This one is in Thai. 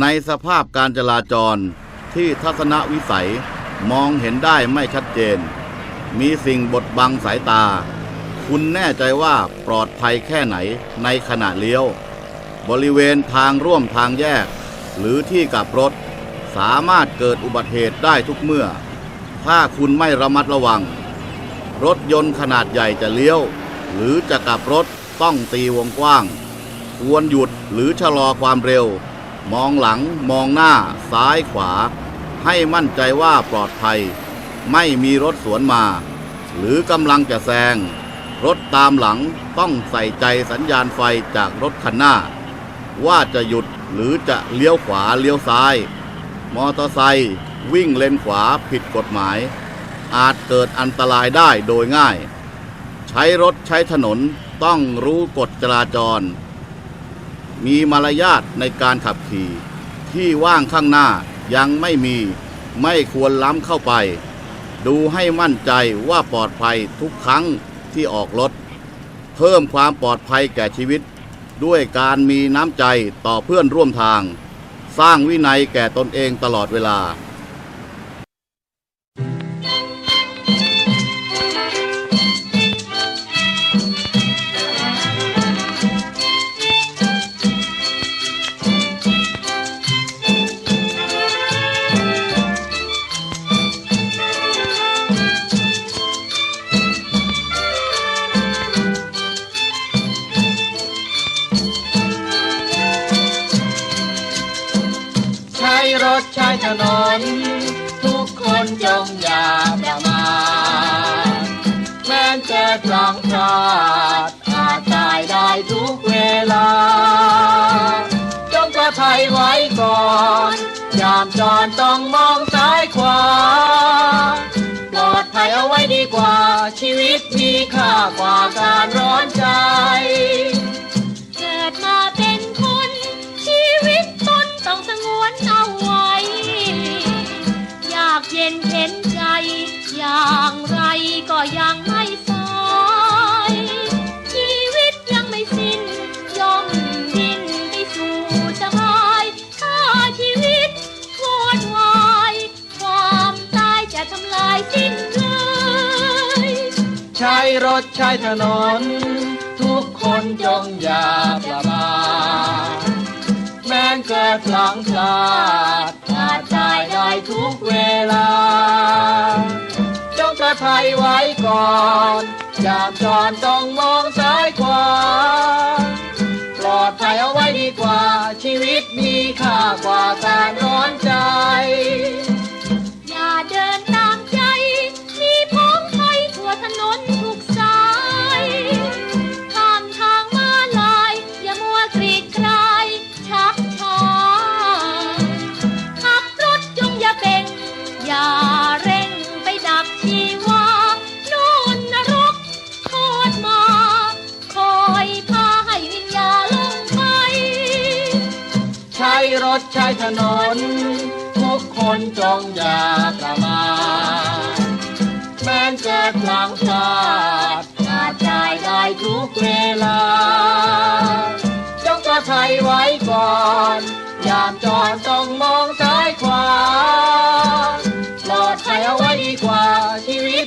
ในสภาพการจราจรที่ทัศนวิสัยมองเห็นได้ไม่ชัดเจน มีสิ่งบดบังสายตา คุณแน่ใจว่าปลอดภัยแค่ไหนในขณะเลี้ยว บริเวณทางร่วมทางแยก หรือที่กับรถ สามารถเกิดอุบัติเหตุได้ทุกเมื่อ ถ้าคุณไม่ระมัดระวัง รถยนต์ขนาดใหญ่จะเลี้ยว หรือจะกลับรถต้องตีวงกว้าง ควรหยุดหรือชะลอความเร็ว มองหลังมองหน้าซ้ายขวา ให้มั่นใจว่าปลอดภัย ไม่มีรถสวนมา หรือกำลังจะแซง รถตามหลังต้องใส่ใจสัญญาณไฟจากรถคันหน้า ว่าจะหยุดหรือจะเลี้ยวขวาเลี้ยวซ้าย มอเตอร์ไซค์วิ่งเลนขวาผิดกฎหมาย อาจเกิดอันตรายได้โดยง่าย ใช้รถใช้ถนนต้องรู้กฎจราจร มีมารยาทในการขับขี่ ที่ว่างข้างหน้ายังไม่มีไม่ควรล้ำเข้าไป ดูให้มั่นใจว่าปลอดภัยทุกครั้งที่ออกรถ เพิ่มความปลอดภัยแก่ชีวิต ด้วยการมีน้ำใจต่อเพื่อนร่วมทาง สร้างวินัยแก่ตนเองตลอดเวลา ถใช้ถนน ทุกคนจงอย่าประมาทแม้จะพลังพลาดอาจตายได้ทุกเวลา จงประภัยไว้ก่อน ยามจอดต้องมองซ้ายขวา ปลอดภัยเอาไว้ดีกว่าชีวิตมีค่ากว่าการร้อนใจ ยากเย็นเห็นใจ อย่างไรก็ยังไม่สายชีวิตยังไม่สิ้นย่อมดิ้นไปสู่สบายถ้าชีวิตวอดวายความตายจะทำลายสิ้นเลยใช้รถใช้ถนน ทุกคนจงอย่าประมาทแม้เกิดพลังพลาด กเวลา จงประภัยไว้ก่อนยามจอนต้องมองซ้ายขวาปลอดภัยเอาไว้ดีกว่า ชีวิตมีค่ากว่าการร้อนใจ ถใช้ถนน ทุกคนจงอย่าประมาทแม้นเกิดพลังพลาดอาจตายได้ทุกเวลา จงประภัยไว้ก่อน ยามจอดต้องมองซ้ายขวาปลอดภัยเอาไว้ดีกว่าชีวิต